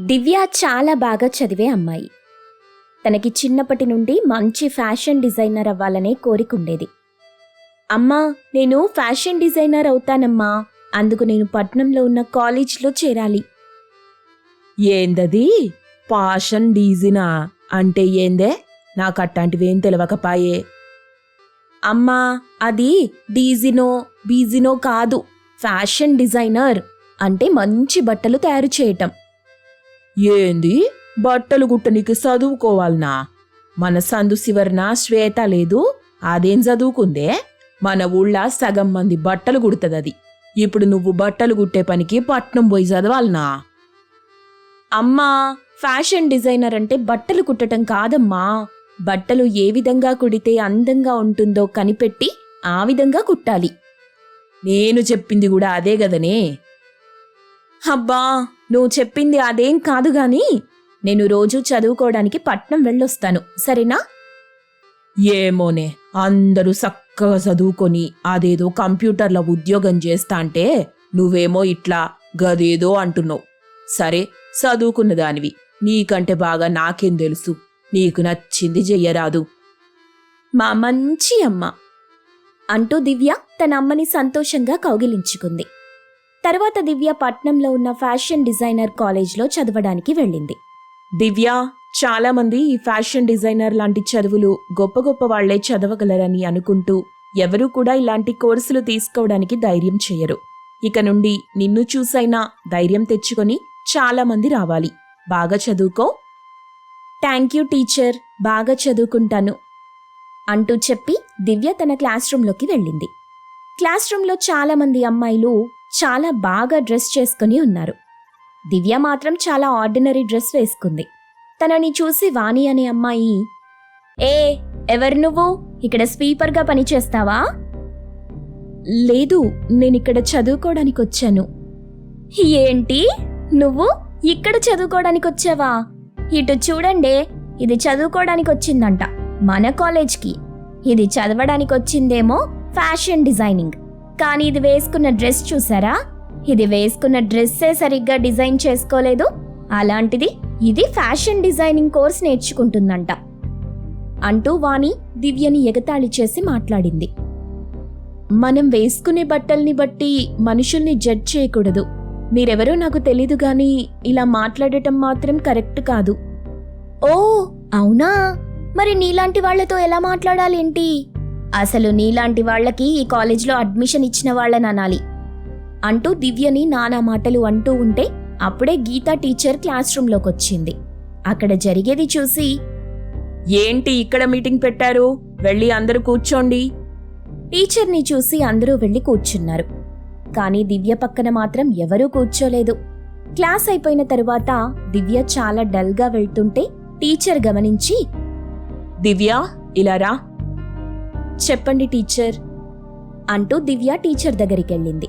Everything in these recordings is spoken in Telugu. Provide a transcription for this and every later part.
దివ్య చాలా బాగా చదివే అమ్మాయి. తనకి చిన్నప్పటి నుండి మంచి ఫ్యాషన్ డిజైనర్ అవ్వాలనే కోరికుండేది అమ్మా నేను ఫ్యాషన్ డిజైనర్ అవుతానమ్మా అందుకు నేను పట్నంలో ఉన్న కాలేజ్లో చేరాలి. ఏందది? పాషన్ డీజినా? అంటే ఏందే? నాకు అట్టాంటివేం తెలవకపాయే. అమ్మా అది డీజినో బీజినో కాదు. ఫ్యాషన్ డిజైనర్ అంటే మంచి బట్టలు తయారు చేయటం. ఏంది? బట్టలు గుట్టనికి చదువుకోవాలనా? మన సందు శివర్న శ్వేత లేదు అదేం చదువుకుందే? మన ఊళ్ళో సగం మంది బట్టలు కుడుతుంది ఇప్పుడు నువ్వు బట్టలు కుట్టే పనికి పట్నం పోయి చదవాలనా? అమ్మా ఫ్యాషన్ డిజైనర్ అంటే బట్టలు కుట్టటం కాదమ్మా. బట్టలు ఏ విధంగా కుడితే అందంగా ఉంటుందో కనిపెట్టి ఆ విధంగా కుట్టాలి. నేను చెప్పింది కూడా అదే గదనే. అబ్బా నువ్వు చెప్పింది అదేం కాదు గాని నేను రోజు చదువుకోవడానికి పట్నం వెళ్ళొస్తాను. సరేనా? ఏమోనే అందరూ చక్కగా చదువుకొని అదేదో కంప్యూటర్ల ఉద్యోగం చేస్తా అంటే నువ్వేమో ఇట్లా గదేదో అంటున్నావు. సరే చదువుకున్న దానివి. నీకంటే బాగా నాకేం తెలుసు? నీకు నచ్చింది చెయ్యరాదు మా మంచి అమ్మ అంటూ దివ్య తన అమ్మని సంతోషంగా కౌగిలించుకుంది. తర్వాత దివ్య పట్నంలో ఉన్న ఫ్యాషన్ డిజైనర్ కాలేజ్లో చదవడానికి వెళ్ళింది. దివ్య చాలామంది ఈ ఫ్యాషన్ డిజైనర్ లాంటి చదువులు గొప్ప గొప్ప వాళ్ళే చదవగలరని అనుకుంటూ ఎవరూ కూడా ఇలాంటి కోర్సులు తీసుకోవడానికి ధైర్యం చేయరు. ఇక నుండి నిన్ను చూసైనా ధైర్యం తెచ్చుకొని చాలామంది రావాలి. బాగా చదువుకో. థ్యాంక్ యూ టీచర్ బాగా చదువుకుంటాను అంటూ చెప్పి దివ్య తన క్లాస్ రూమ్లోకి వెళ్ళింది. క్లాస్ రూమ్లో చాలామంది అమ్మాయిలు చాలా బాగా డ్రెస్ చేసుకుని ఉన్నారు. దివ్య మాత్రం చాలా ఆర్డినరీ డ్రెస్ వేసుకుంది. తనని చూసి వాణి అనే అమ్మాయి ఏ ఎవరు నువ్వు? ఇక్కడ స్వీపర్గా పనిచేస్తావా లేదు నేనిక్కడ చదువుకోవడానికి వచ్చాను. ఏంటి? నువ్వు ఇక్కడ చదువుకోవడానికి వచ్చావా? ఇటు చూడండి ఇది చదువుకోవడానికి వచ్చిందంట మన కాలేజ్కి. ఇది చదవడానికి వచ్చిందేమో ఫ్యాషన్ డిజైనింగ్. కానీ ఇది వేసుకున్న డ్రెస్ చూసారా? ఇది వేసుకున్న డ్రెస్సే సరిగ్గా డిజైన్ చేసుకోలేదు. అలాంటిది ఇది ఫ్యాషన్ డిజైనింగ్ కోర్స్ నేర్చుకుంటుందంట. అంటూ వాణి దివ్యని ఎగతాళి చేసి మాట్లాడింది. మనం వేసుకునే బట్టల్ని బట్టి మనుషుల్ని జడ్జ్ చేయకూడదు. మీరెవరో నాకు తెలీదు గాని ఇలా మాట్లాడటం మాత్రం కరెక్ట్ కాదు. ఓ అవునా? మరి నీలాంటి వాళ్ళతో ఎలా మాట్లాడాలేంటి? అసలు నీలాంటి వాళ్ళకి ఈ కాలేజ్లో అడ్మిషన్ ఇచ్చిన వాళ్ళని అనాలి. అంటూ దివ్యని నానా మాటలు అంటూ ఉంటే అప్పుడే గీతా టీచర్ క్లాస్ రూమ్లోకి వచ్చింది అక్కడ జరిగేది చూసి ఏంటి ఇక్కడ మీటింగ్ పెట్టారు? వెళ్ళి అందరూ కూర్చోండి. టీచర్ని చూసి అందరూ వెళ్ళి కూర్చున్నారు. కానీ దివ్య పక్కన మాత్రం ఎవరూ కూర్చోలేదు. క్లాస్ అయిపోయిన తరువాత దివ్య చాలా డల్గా వెళ్తుంటే టీచర్ గమనించి దివ్య ఇలా రా. చెప్పండి టీచర్ అంటూ దివ్య టీచర్ దగ్గరికి వెళ్ళింది.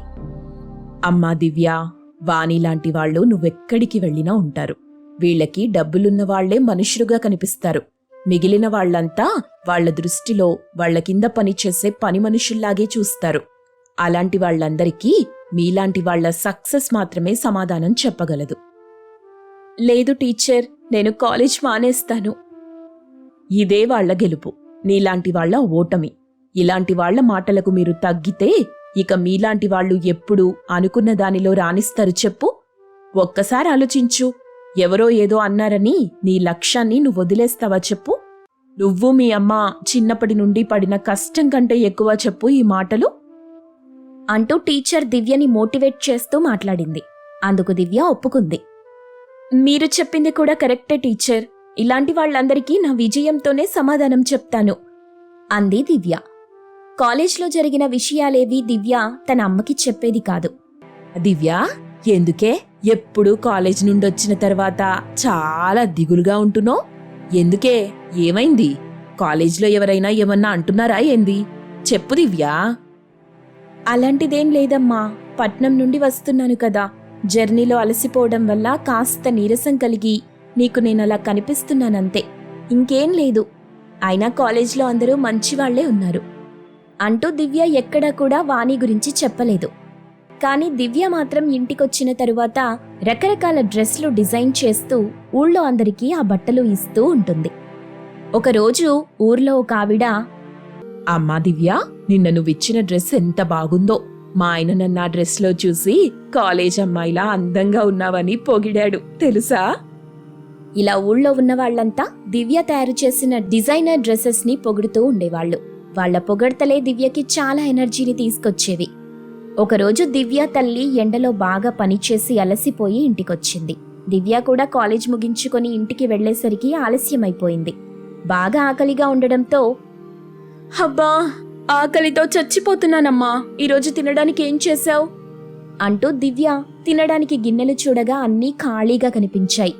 అమ్మా దివ్య వాణి లాంటి వాళ్ళు నువ్వెక్కడికి వెళ్ళినా ఉంటారు. వీళ్ళకి డబ్బులున్న వాళ్ళే మనుషులుగా కనిపిస్తారు. మిగిలిన వాళ్ళంతా వాళ్ళ దృష్టిలో వాళ్ళ కింద పనిచేసే పని మనుషుల్లాగే చూస్తారు. అలాంటి వాళ్ళందరికీ మీలాంటి వాళ్ళ సక్సెస్ మాత్రమే సమాధానం చెప్పగలదు. లేదు టీచర్ నేను కాలేజ్ మానేస్తాను. ఇదే వాళ్ళ గెలుపు. నీలాంటి వాళ్ళ ఓటమి. ఇలాంటి వాళ్ళ మాటలకు మీరు తగ్గితే ఇక మీలాంటి వాళ్ళు ఎప్పుడు అనుకున్న దానిలో రాణిస్తారు చెప్పు. ఒక్కసారి ఆలోచించు. ఎవరో ఏదో అన్నారని నీ లక్ష్యాన్ని నువ్వు వదిలేస్తావా చెప్పు. నువ్వు మీ అమ్మ చిన్నప్పటి నుండి పడిన కష్టం కంటే ఎక్కువ చెప్పు ఈ మాటలు. అంటూ టీచర్ దివ్యని మోటివేట్ చేస్తూ మాట్లాడింది. అందుకు దివ్య ఒప్పుకుంది. మీరు చెప్పింది కూడా కరెక్టే టీచర్. ఇలాంటి వాళ్ళందరికీ నా విజయంతోనే సమాధానం చెప్తాను అంది దివ్య. కాలేజ్లో జరిగిన విషయాలేవి దివ్య తన అమ్మకి చెప్పేది కాదు. దివ్య ఎందుకే? ఎప్పుడు కాలేజ్ నుండి వచ్చిన తర్వాత చాలా దిగులుగా ఉంటున్నావు? ఎందుకే? ఏమైంది? కాలేజ్లో ఎవరైనా ఏమన్నా అంటున్నారా ఏంది? చెప్పు దివ్యా. అలాంటిదేం లేదమ్మా పట్నం నుండి వస్తున్నాను కదా. జర్నీలో అలసిపోవడం వల్ల కాస్త నీరసం కలిగి నీకు నేను అలా కనిపిస్తున్నానంతే. ఇంకేం లేదు. అయినా కాలేజ్లో అందరూ మంచివాళ్ళే ఉన్నారు. అంటూ దివ్య ఎక్కడా కూడా వాణి గురించి చెప్పలేదు. కానీ దివ్య మాత్రం ఇంటికొచ్చిన తరువాత రకరకాల డ్రెస్లు డిజైన్ చేస్తూ ఊళ్ళో అందరికీ ఆ బట్టలు ఇస్తూ ఉంటుంది. ఒకరోజు ఊర్లో ఒక ఆవిడ అమ్మా దివ్య నిన్న నువ్విచ్చిన డ్రెస్ ఎంత బాగుందో. మా ఆయన నన్ను ఆ డ్రెస్లో చూసి కాలేజ్ అమ్మాయిలా అందంగా ఉన్నావని పొగిడాడు. తెలుసా? ఇలా ఊళ్ళో ఉన్న వాళ్ళంతా దివ్య తయారు చేసిన డిజైనర్ డ్రెస్సెస్ని పొగుడుతూ ఉండేవాళ్ళు. వాళ్ళ పొగడ్తలే దివ్యకి చాలా ఎనర్జీని తీసుకొచ్చేవి. ఒకరోజు దివ్య తల్లి ఎండలో బాగా పనిచేసి అలసిపోయి ఇంటికొచ్చింది. దివ్య కూడా కాలేజ్ ముగించుకొని ఇంటికి వెళ్ళేసరికి ఆలస్యమైపోయింది. బాగా ఆకలిగా ఉండడంతో అబ్బా ఆకలితో చచ్చిపోతున్నానమ్మా. ఈరోజు తినడానికి ఏం చేశావు? అంటూ దివ్య తినడానికి గిన్నెలు చూడగా అన్నీ ఖాళీగా కనిపించాయి.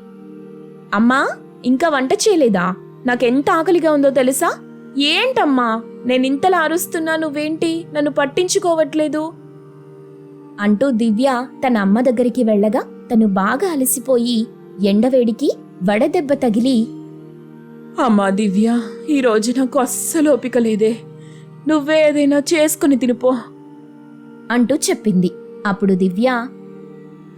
అమ్మా ఇంకా వంట చేయలేదా? నాకెంత ఆకలిగా ఉందో తెలుసా? ఏంటమ్మా నేను ఇంతలా అరుస్తున్నా నువ్వేంటి? నన్ను పట్టించుకోవట్లేదు. అంటూ దివ్య తన అమ్మ దగ్గరికి వెళ్ళగా తను బాగా అలసిపోయి ఎండవేడికి వడదెబ్బ తగిలి అమ్మా దివ్య ఈరోజు నాకు అస్సలు ఓపిక లేదే. నువ్వే ఏదైనా చేసుకుని తినిపో అంటూ చెప్పింది. అప్పుడు దివ్య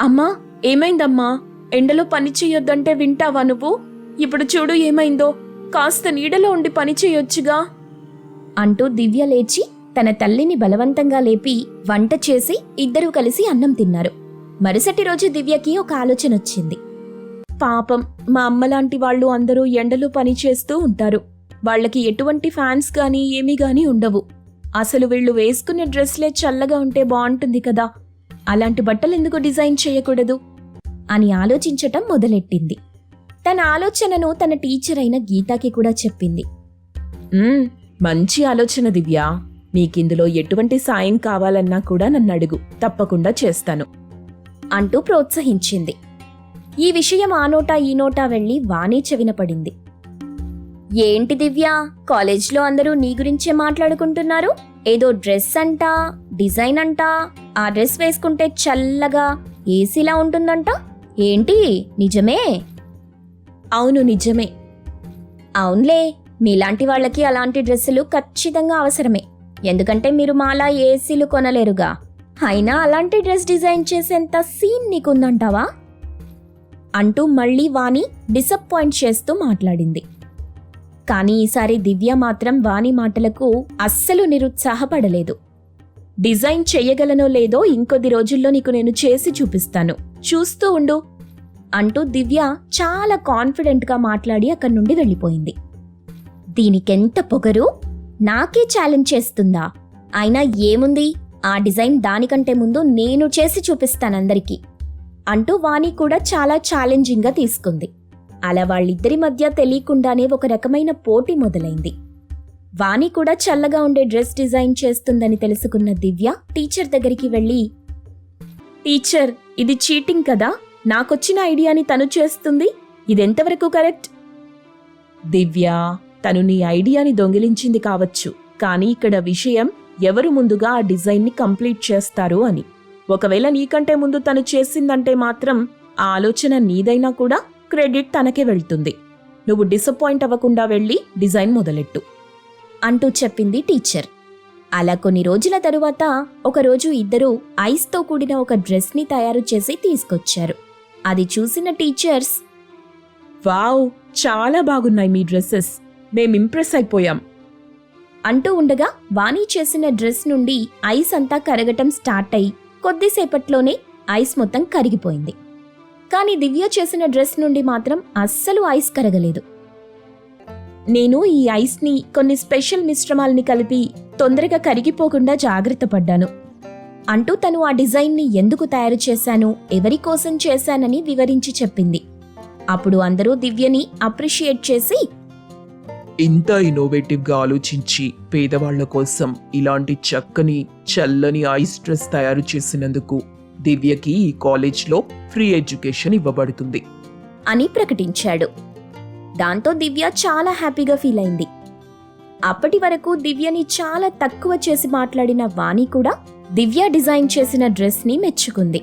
అమ్మా ఏమైందమ్మా? ఎండలో పని చేయొద్దంటే వింటావా నువ్వు? ఇప్పుడు చూడు ఏమైందో. కాస్త నీడలో ఉండి పని చేయొచ్చుగా అంటూ దివ్య లేచి తన తల్లిని బలవంతంగా లేపి వంట చేసి ఇద్దరూ కలిసి అన్నం తిన్నారు. మరుసటి రోజు దివ్యకి ఒక ఆలోచన వచ్చింది. పాపం మా అమ్మలాంటి వాళ్ళు అందరూ ఎండలో పని చేస్తూ ఉంటారు. వాళ్ళకి ఎటువంటి ఫ్యాన్స్ కానీ ఏమీ కానీ ఉండవు. అసలు వీళ్ళు వేసుకునే డ్రెస్లే చల్లగా ఉంటే బాగుంటుంది కదా. అలాంటి బట్టలు ఎందుకు డిజైన్ చేయకూడదు అని ఆలోచించటం మొదలెట్టింది. తన ఆలోచనను తన టీచర్ అయిన గీతాకి కూడా చెప్పింది. మంచి ఆలోచన దివ్య. నీకిందులో ఎటువంటి సాయం కావాలన్నా కూడా నన్ను అడుగు. తప్పకుండా చేస్తాను. అంటూ ప్రోత్సహించింది. ఈ విషయం ఆ నోటా ఈ నోటా వెళ్ళి వాణి చెవిన పడింది. ఏంటి దివ్య కాలేజ్లో అందరూ నీ గురించే మాట్లాడుకుంటున్నారు? ఏదో డ్రెస్ అంట డిజైన్ అంట ఆ డ్రెస్ వేసుకుంటే చల్లగా ఏసీలా ఉంటుందంట? ఏంటి? నిజమే? అవును నిజమే. అవునులే మీలాంటి వాళ్ళకి అలాంటి డ్రెస్సులు ఖచ్చితంగా అవసరమే. ఎందుకంటే మీరు మాలా ఏసీలు కొనలేరుగా. అయినా అలాంటి డ్రెస్ డిజైన్ చేసేంత సీన్ నీకుందంటావా? అంటూ మళ్ళీ వాణి డిసప్పాయింట్ చేస్తూ మాట్లాడింది. కానీ ఈసారి దివ్య మాత్రం వాణి మాటలకు అస్సలు నిరుత్సాహపడలేదు. డిజైన్ చెయ్యగలనో లేదో ఇంకొద్ది రోజుల్లో నీకు నేను చేసి చూపిస్తాను. చూస్తూ ఉండు అంటూ దివ్య చాలా కాన్ఫిడెంట్గా మాట్లాడి అక్కడి నుండి వెళ్ళిపోయింది. దీనికెంత పొగరు? నాకే ఛాలెంజ్ చేస్తుందా? అయినా ఏముంది? ఆ డిజైన్ దానికంటే ముందు నేను చేసి చూపిస్తానందరికీ అంటూ వాణి కూడా చాలా ఛాలెంజింగ్గా తీసుకుంది. అలా వాళ్ళిద్దరి మధ్య తెలియకుండానే ఒక రకమైన పోటీ మొదలైంది. వాణి కూడా చల్లగా ఉండే డ్రెస్ డిజైన్ చేస్తుందని తెలుసుకున్న దివ్య టీచర్ దగ్గరికి వెళ్ళి టీచర్ ఇది చీటింగ్ కదా? నాకొచ్చిన ఐడియాని తను చేస్తుంది. ఇదెంతవరకు కరెక్ట్? దివ్య తను నీ ఐడియాని దొంగిలించింది కావచ్చు. కానీ ఇక్కడ విషయం ఎవరు ముందుగా ఆ డిజైన్ని కంప్లీట్ చేస్తారు అని. ఒకవేళ నీకంటే ముందు తను చేసిందంటే మాత్రం ఆ ఆలోచన నీదైనా కూడా క్రెడిట్ తనకే వెళ్తుంది. నువ్వు డిసప్పాయింట్ అవ్వకుండా వెళ్ళి డిజైన్ మొదలెట్టు. అంటూ చెప్పింది టీచర్. అలా కొన్ని రోజుల తరువాత ఒకరోజు ఇద్దరూ ఐస్తో కూడిన ఒక డ్రెస్ని తయారు చేసి తీసుకొచ్చారు. అది చూసిన టీచర్స్ వావ్ చాలా బాగున్నాయి మీ డ్రెస్సెస్. మేం ఇంప్రెస్ అయిపోయాం. అంటూ ఉండగా వాణి చేసిన డ్రెస్ నుండి ఐస్ అంతా కరగటం స్టార్ట్ అయి కొద్దిసేపట్లోనే ఐస్ మొత్తం కరిగిపోయింది. కానీ దివ్య చేసిన డ్రెస్ నుండి మాత్రం అస్సలు ఐస్ కరగలేదు. నేను ఈ ఐస్ని కొన్ని స్పెషల్ మిశ్రమాల్ని కలిపి తొందరగా కరిగిపోకుండా జాగ్రత్త పడ్డాను. అంటూ తను ఆ డిజైన్ని ఎందుకు తయారు చేశాను ఎవరి కోసం చేశానని వివరించి చెప్పింది. అప్పుడు అందరూ దివ్యని అప్రిషియేట్ చేసి ఇంత ఇన్నోవేటివ్గా ఆలోచించి పేదవాళ్ళ కోసం ఇలాంటి చక్కని చల్లని ఐస్ డ్రెస్ తయారు చేసినందుకు దివ్యకి ఈ కాలేజ్లో ఫ్రీ ఎడ్యుకేషన్ ఇవ్వబడుతుంది. అని ప్రకటించాడు. దాంతో దివ్య చాలా హ్యాపీగా ఫీల్ అయింది. అప్పటి వరకు దివ్యని చాలా తక్కువ చేసి మాట్లాడిన వాణి కూడా దివ్య డిజైన్ చేసిన డ్రెస్ని మెచ్చుకుంది.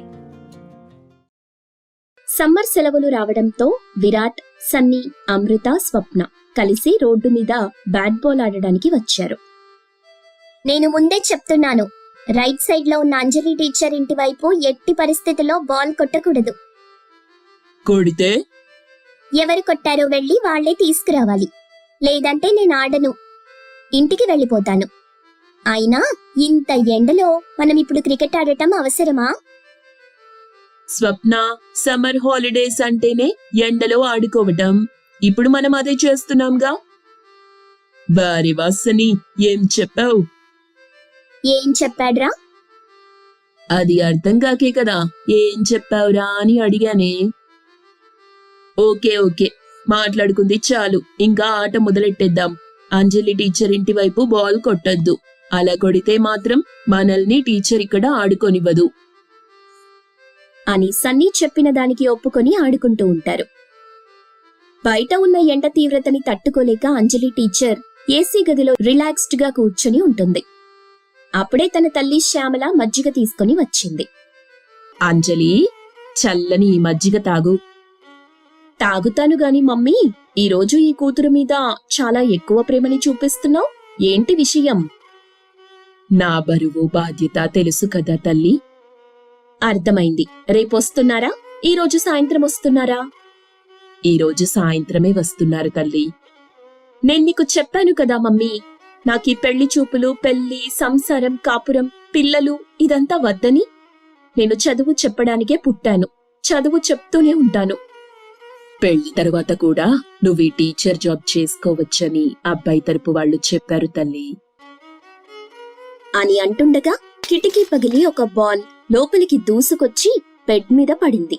సమ్మర్ సెలవులు రావడంతో విరాట్ సన్నీ అమృత స్వప్న కలిసి రోడ్డు మీద బ్యాట్ బాల్ ఆడడానికి వచ్చారు. నేను ముందే చెప్తున్నాను రైట్ సైడ్లో ఉన్న అంజలి టీచర్ ఇంటి వైపు ఎట్టి పరిస్థితిలో బాల్ కొట్టకూడదు. కొడితే? ఎవరు కొట్టారో వెళ్ళి వాళ్ళే తీసుకురావాలి. లేదంటే నేను ఆడను. ఇంటికి వెళ్ళిపోతాను. అయినా ఇంత ఎండలో మనం ఇప్పుడు క్రికెట్ ఆడటం అవసరమా? స్వప్న సమ్మర్ హాలిడేస్ అంటేనే ఎండలో ఆడుకోవటం. ఇప్పుడు మనం అదే చేస్తున్నాంగా? వారి వాసని ఏం చెప్పావు? ఏం చెప్పాడ్రా? అది అర్థం కాకే కదా ఏం చెప్పావురా అని అడిగానే. ఓకే ఓకే మాట్లాడుకుంది చాలు. ఇంకా ఆట మొదలెట్టేద్దాం. అంజలి టీచర్ ఇంటి వైపు బాల్ కొట్టొద్దు. అలా కొడితే మాత్రం మనల్ని టీచర్ ఇక్కడ ఆడుకొనివ్వదు. అని సన్నీ చెప్పిన దానికి ఒప్పుకొని ఆడుకుంటూ ఉంటారు. బయట ఉన్న ఎండ తీవ్రతని తట్టుకోలేక అంజలి టీచర్ ఏసీ గదిలో రిలాక్స్డ్గా కూర్చొని ఉంటుంది. అప్పుడే తన తల్లి శ్యామల మజ్జిగ తీసుకొని వచ్చింది. అంజలి చల్లని ఈ మజ్జిగ తాగు. తాగుతాను గాని మమ్మీ ఈరోజు ఈ కూతురు మీద చాలా ఎక్కువ ప్రేమని చూపిస్తున్నావు? ఏంటి విషయం? నా బరువు బాధ్యత తెలుసు కదా తల్లి. అర్థమైంది. రేపొస్తున్నారా? ఈరోజు సాయంత్రం వస్తున్నారా? ఈరోజు సాయంత్రమే వస్తున్నారు తల్లి. నేను నీకు చెప్పాను కదా మమ్మీ. నాకీ పెళ్ళి చూపులు పెళ్ళి సంసారం కాపురం పిల్లలు ఇదంతా వద్దని. నేను చదువు చెప్పడానికే పుట్టాను. చదువు చెప్తూనే ఉంటాను. పెళ్ళి తర్వాత కూడా నువ్వు ఈ టీచర్ జాబ్ చేసుకోవచ్చని అబ్బాయి తరపు వాళ్ళు చెప్పారు తల్లి. అని అంటుండగా కిటికీ పగిలి ఒక బాల్ లోపలికి దూసుకొచ్చి బెడ్ మీద పడింది.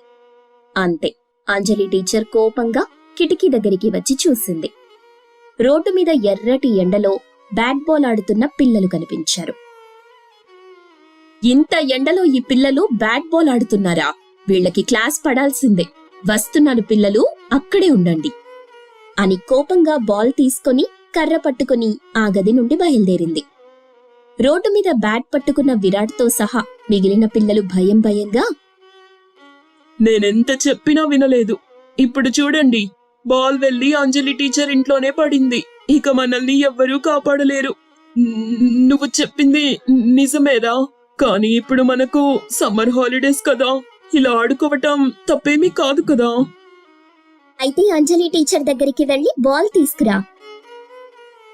అంతే అంజలి టీచర్ కోపంగా కిటికీ దగ్గరికి వచ్చి చూసింది. రోడ్డు మీద ఎర్రటి ఎండలో బ్యాట్ బాల్ ఆడుతున్న పిల్లలు కనిపించారు. ఇంత ఎండలో ఈ పిల్లలు బ్యాట్ బాల్ ఆడుతున్నారా? వీళ్ళకి క్లాస్ పడాల్సిందే. వస్తున్నాను పిల్లలు అక్కడే ఉండండి. అని కోపంగా బాల్ తీసుకొని కర్ర పట్టుకుని ఆ గది నుండి బయలుదేరింది. రోడ్డు మీద బ్యాట్ పట్టుకున్న విరాట్తో సహా మిగిలిన పిల్లలు భయం భయంగా నేనెంత చెప్పినా వినలేదు. ఇప్పుడు చూడండి బాల్ వెళ్ళి అంజలి టీచర్ ఇంట్లోనే పడింది. ఇక మనల్ని ఎవ్వరూ కాపాడలేరు. నువ్వు చెప్పింది నిజమేరా? కానీ ఇప్పుడు మనకు సమ్మర్ హాలిడేస్ కదా. ఇలా ఆడుకోవటం తప్పేమీ కాదు కదా. అయితే అంజలి టీచర్ దగ్గరికి వెళ్ళి బాల్ తీసుకురా.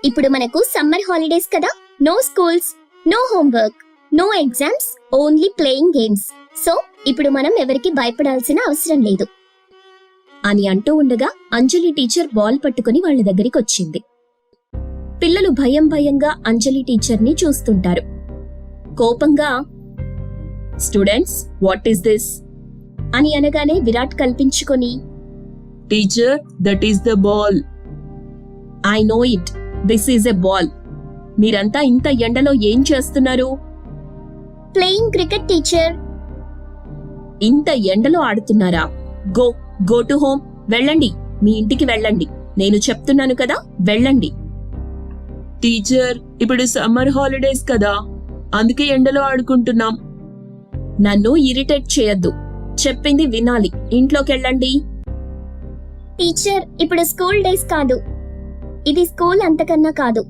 ఇప్పుడు మనకు సమ్మర్ హాలిడేస్ కదా. No schools no homework no exams only playing games. So ఇప్పుడు మనం ఎవరికి భయపడాల్సిన అవసరం లేదు. అని అంటూ ఉండగా అంజలి టీచర్ బాల్ పట్టుకుని వాళ్ళ దగ్గరికి వచ్చింది. పిల్లలు భయం భయంగా అంజలి టీచర్ని చూస్తుంటారు. కోపంగా స్టూడెంట్స్ వాట్ ఈస్ దిస్? అని అనగానే విరాట్ కల్పించుకొని teacher that is the ball I know it this is a ball మీరంతా ఇంత ఎండలో ఏం చేస్తున్నారు? ప్లేయింగ్ క్రికెట్ టీచర్ ఇంత ఎండలో ఆడుతున్నారా? Go go to home. వెళ్ళండి. మీ ఇంటికి వెళ్ళండి. నేను చెప్తున్నాను కదా వెళ్ళండి. టీచర్ ఇప్పుడు సమ్మర్ హాలిడేస్ కదా. అందుకే ఎండలో ఆడుకుంటున్నాం. నన్ను ఇరిటేట్ చేయొద్దు. చెప్పింది వినాలి. ఇంట్లోకి వెళ్ళండి టీచర్ ఇప్పుడు స్కూల్ డేస్ కాదు. ఇది స్కూల్ అంతకన్నా కాదు.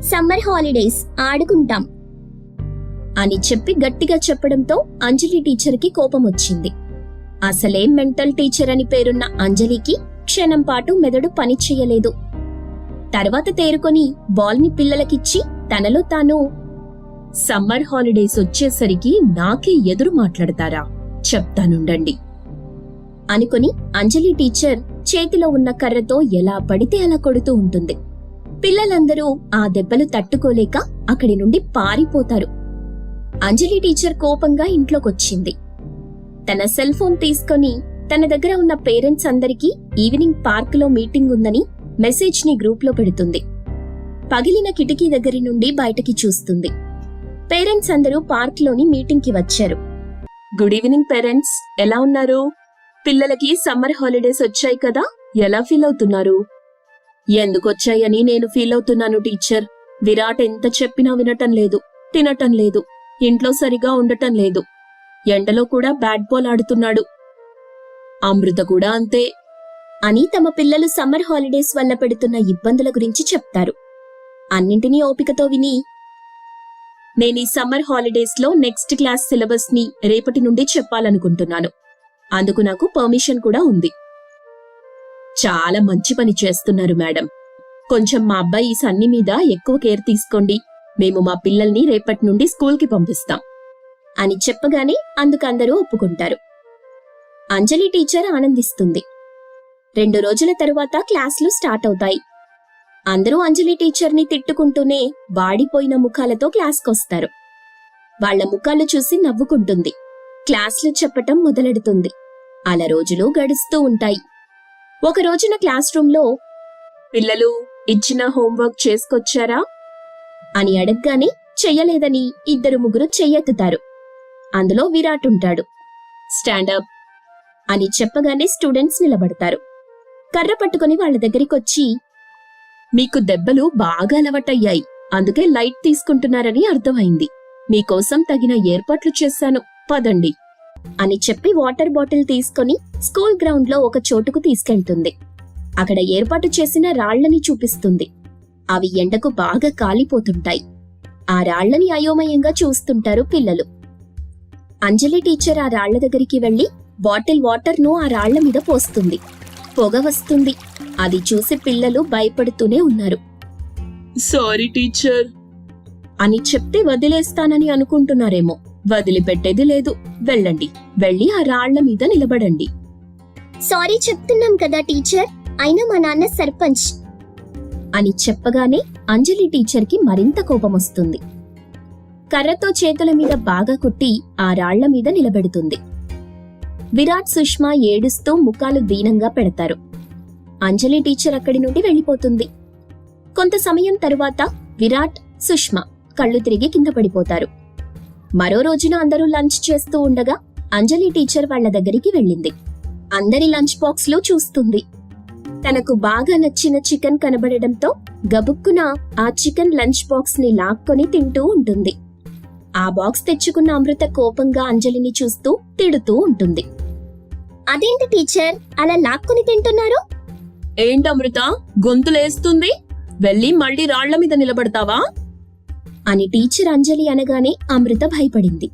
సమ్మర్ హాలిడేస్ ఆడుకుంటాం. అని చెప్పి గట్టిగా చెప్పడంతో అంజలి టీచర్కి కోపం వచ్చింది అసలే మెంటల్ టీచర్ అని పేరున్న అంజలికి క్షణం పాటు మెదడు పని చెయ్యలేదు తర్వాత తేరుకొని బాల్ని పిల్లలకిచ్చి తనలో తాను సమ్మర్ హాలిడేస్ వచ్చేసరికి నాకే ఎదురు మాట్లాడతారా? చెప్తానుండండి. అనుకొని అంజలి టీచర్ చేతిలో ఉన్న కర్రతో ఎలా పడితే అలా కొడుతూ ఉంటుంది. పిల్లలందరూ ఆ దెబ్బలు తట్టుకోలేక అక్కడి నుండి పారిపోతారు. అంజలి టీచర్ కోపంగా ఇంట్లోకొచ్చింది. తన సెల్ ఫోన్ తీసుకొని తన దగ్గర ఉన్న పేరెంట్స్ అందరికీ ఈవినింగ్ పార్క్లో మీటింగ్ ఉందని మెసేజ్ని గ్రూప్లో పెడుతుంది. పగిలిన కిటికీ దగ్గర నుండి బయటకి చూస్తుంది. పేరెంట్స్ అందరూ పార్క్లోని మీటింగ్కి వచ్చారు. Good evening parents. ఎలా ఉన్నారు? పిల్లలకి సమ్మర్ హాలిడేస్ వచ్చాయి కదా ఎలా ఫీల్ అవుతున్నారు? ఎందుకు వచ్చాయని నేను ఫీల్ అవుతున్నాను టీచర్. విరాట్ ఎంత చెప్పినా వినటం లేదు తినటం లేదు ఇంట్లో సరిగా ఉండటం లేదు. ఎండలో కూడా బ్యాట్ బాల్ ఆడుతున్నాడు. అమృత కూడా అంతే అని తమ పిల్లలు సమ్మర్ హాలిడేస్ వల్ల పెడుతున్న ఇబ్బందుల గురించి చెప్తారు. అన్నింటినీ ఓపికతో విని నేను ఈ సమ్మర్ హాలిడేస్లో నెక్స్ట్ క్లాస్ సిలబస్ని రేపటి నుండి చెప్పాలనుకుంటున్నాను. అందుకు నాకు పర్మిషన్ కూడా ఉంది. చాలా మంచి పని చేస్తున్నారు మేడం. కొంచెం మా అబ్బాయి సన్ని మీద ఎక్కువ కేర్ తీసుకోండి. మేము మా పిల్లల్ని రేపటి నుండి స్కూల్కి పంపిస్తాం. అని చెప్పగానే అందుకందరూ ఒప్పుకుంటారు. అంజలి టీచర్ ఆనందిస్తుంది. రెండు రోజుల తరువాత క్లాసులు స్టార్ట్ అవుతాయి. అందరూ అంజలి టీచర్ని తిట్టుకుంటూనే వాడిపోయిన ముఖాలతో క్లాస్కొస్తారు. వాళ్ళ ముఖాలు చూసి నవ్వుకుంటుంది. క్లాసులు చెప్పటం మొదలెడుతుంది. అలా రోజులు గడుస్తూ ఉంటాయి. ఒక రోజున క్లాస్ రూంలో పిల్లలు ఇచ్చిన హోంవర్క్ చేసుకొచ్చారా? అని అడగగానే చెయ్యలేదని ఇద్దరు ముగ్గురు చెయ్యెత్తుతారు. అందులో విరాట్ ఉంటాడు. స్టాండప్ అని చెప్పగానే స్టూడెంట్స్ నిలబడతారు. కర్ర పట్టుకుని వాళ్ళ దగ్గరికొచ్చి మీకు దెబ్బలు బాగా అలవాటయ్యాయి. అందుకే లైట్ తీసుకుంటున్నారని అర్థమైంది. మీకోసం తగిన ఏర్పాట్లు చేశాను. పదండి. అని చెప్పి వాటర్ బాటిల్ తీసుకొని స్కూల్ గ్రౌండ్లో ఒక చోటుకు తీసుకెళ్తుంది. అక్కడ ఏర్పాటు చేసిన రాళ్ళని చూపిస్తుంది. అవి ఎండకు బాగా కాలిపోతుంటాయి. ఆ రాళ్ళని అయోమయంగా చూస్తుంటారు పిల్లలు. అంజలి టీచర్ ఆ రాళ్ళ దగ్గరికి వెళ్ళి బాటిల్ వాటర్ను ఆ రాళ్ళ మీద పోస్తుంది. పొగ వస్తుంది. అది చూసి పిల్లలు భయపడుతూనే ఉన్నారు. సారీ టీచర్ అని చెప్తే వదిలేస్తానని అనుకుంటున్నారేమో. వదిలిపెట్టేది లేదు. వెళ్ళండి. వెళ్ళి ఆ రాళ్ళ మీద నిలబడండి. సారీ చెప్తున్నాం కదా టీచర్ అయినా మా నాన్న సర్పంచ్. అని చెప్పగానే అంజలి టీచర్కి మరింత కోపం వస్తుంది. కర్రతో చేతుల మీద బాగా కొట్టి ఆ రాళ్ళ మీద నిలబెడుతుంది. విరాట్ సుష్మా ఏడుస్తూ ముఖాలు దీనంగా పెడతారు. అంజలి టీచర్ అక్కడి నుండి వెళ్ళిపోతుంది. కొంత సమయం తరువాత విరాట్ సుష్మా కళ్ళు తిరిగి కింద పడిపోతారు. మరో రోజున అందరూ లంచ్ చేస్తూ ఉండగా అంజలి టీచర్ వాళ్ళ దగ్గరికి వెళ్ళింది. అందరి లంచ్ బాక్స్లో చూస్తుంది. తనకు బాగా నచ్చిన చికెన్ కనబడడంతో గబుక్కున ఆ చికెన్ లంచ్ బాక్స్ని లాక్కొని తింటూ ఉంటుంది. ఆ బాక్స్ తెచ్చుకున్న అమృత కోపంగా అంజలిని చూస్తూ తిడుతూ ఉంటుంది. అదేంటి టీచర్? అలా లాక్కొని తింటున్నారు? ఏంటి అమృత? గొంతులేస్తుంది వెళ్ళి మళ్ళీ రాళ్ళ మీద నిలబడతావా? అని టీచర్ అంజలి అనగానే అమృత భయపడింది.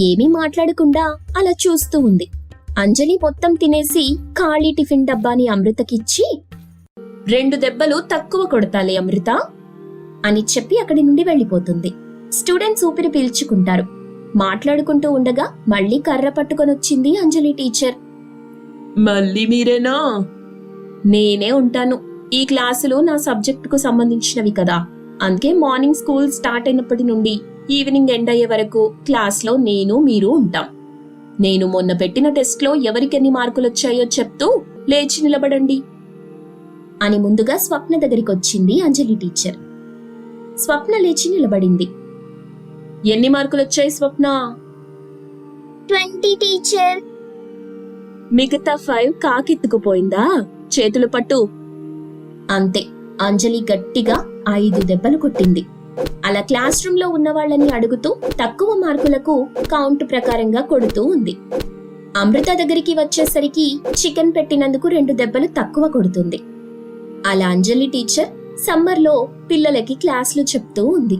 ఏమీ మాట్లాడకుండా అలా చూస్తూ ఉంది. అంజలి మొత్తం తినేసి ఖాళీ టిఫిన్ డబ్బాని అమృతకిచ్చి రెండు దెబ్బలు తక్కువ కొడతాలే అమృత అని చెప్పి అక్కడి నుండి వెళ్ళిపోతుంది. స్టూడెంట్స్ ఊపిరి పీల్చుకుంటారు. మాట్లాడుకుంటూ ఉండగా మళ్ళీ కర్ర పట్టుకొనొచ్చింది అంజలి టీచర్. మళ్ళీ మీరేనా? నేనే ఉంటాను. ఈ క్లాసులు నా సబ్జెక్టుకు సంబంధించినవి కదా. అందుకే మార్నింగ్ స్కూల్ స్టార్ట్ అయినప్పటి నుండి ఈవినింగ్ ఎండ్ అయ్యే వరకు క్లాస్లో నేను మీరు ఉంటాం. నేను మొన్న పెట్టిన టెస్ట్లో ఎవరికెన్ని మార్కులు వచ్చాయో చెప్తూ లేచి నిలబడండి అని ముందుగా స్వప్న దగ్గరికి వచ్చింది అంజలి టీచర్. స్వప్న లేచి నిలబడింది. ఎన్ని మార్కులు వచ్చాయి స్వప్న? Twenty teacher. మిగతా ఫైవ్ కాకెత్తుకుపోయిందా? చేతులు పట్టు. అంతే. అంజలి గట్టిగా ఐదు దెబ్బలు కొట్టింది. అలా క్లాస్ రూమ్లో ఉన్న వాళ్ళని అడుగుతూ తక్కువ మార్కులకు కౌంట్ ప్రకారంగా కొడుతూ ఉంది. అమృత దగ్గరికి వచ్చేసరికి చికెన్ పెట్టినందుకు రెండు దెబ్బలు తక్కువ కొడుతుంది. అలా అంజలి టీచర్ సమ్మర్లో పిల్లలకి క్లాసులు చెప్తూ ఉంది.